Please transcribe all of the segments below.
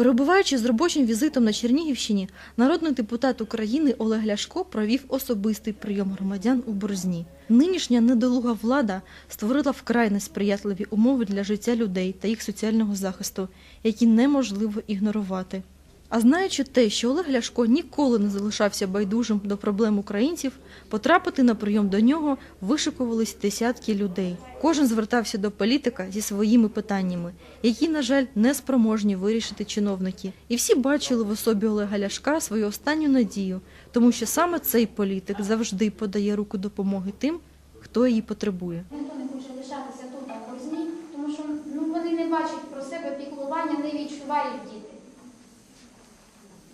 Перебуваючи з робочим візитом на Чернігівщині, народний депутат України Олег Ляшко провів особистий прийом громадян у Борзні. Нинішня недолуга влада створила вкрай несприятливі умови для життя людей та їх соціального захисту, які неможливо ігнорувати. А знаючи те, що Олег Ляшко ніколи не залишався байдужим до проблем українців, потрапити на прийом до нього вишикувались десятки людей. Кожен звертався до політика зі своїми питаннями, які, на жаль, не спроможні вирішити чиновники. І всі бачили в особі Олега Ляшка свою останню надію, тому що саме цей політик завжди подає руку допомоги тим, хто її потребує. Ніхто не хоче лишатися тут на борзні, тому що ну, вони не бачать про себе піклування, не відчувають діти.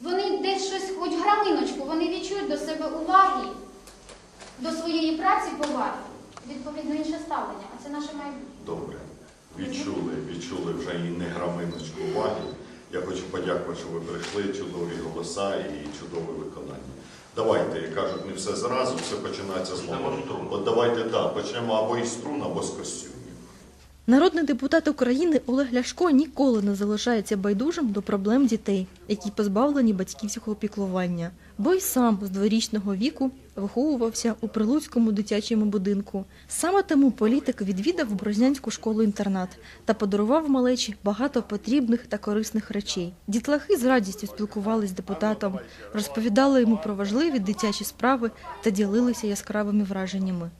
Вони десь щось, хоч граминочку, вони відчують до себе уваги, до своєї праці поваги, відповідно інше ставлення, а це наше майбутнє. Добре. Відчули, відчули вже і не граминочку уваги. Я хочу подякувати, що ви прийшли, чудові голоса і чудове виконання. Давайте, як кажуть, не все зразу, все починається з малого. От давайте так, почнемо або із струн, або з костюмів. Народний депутат України Олег Ляшко ніколи не залишається байдужим до проблем дітей, які позбавлені батьківського піклування, бо й сам з дворічного віку виховувався у прилуцькому дитячому будинку. Саме тому політик відвідав Брознянську школу-інтернат та подарував малечі багато потрібних та корисних речей. Дітлахи з радістю спілкувались з депутатом, розповідали йому про важливі дитячі справи та ділилися яскравими враженнями.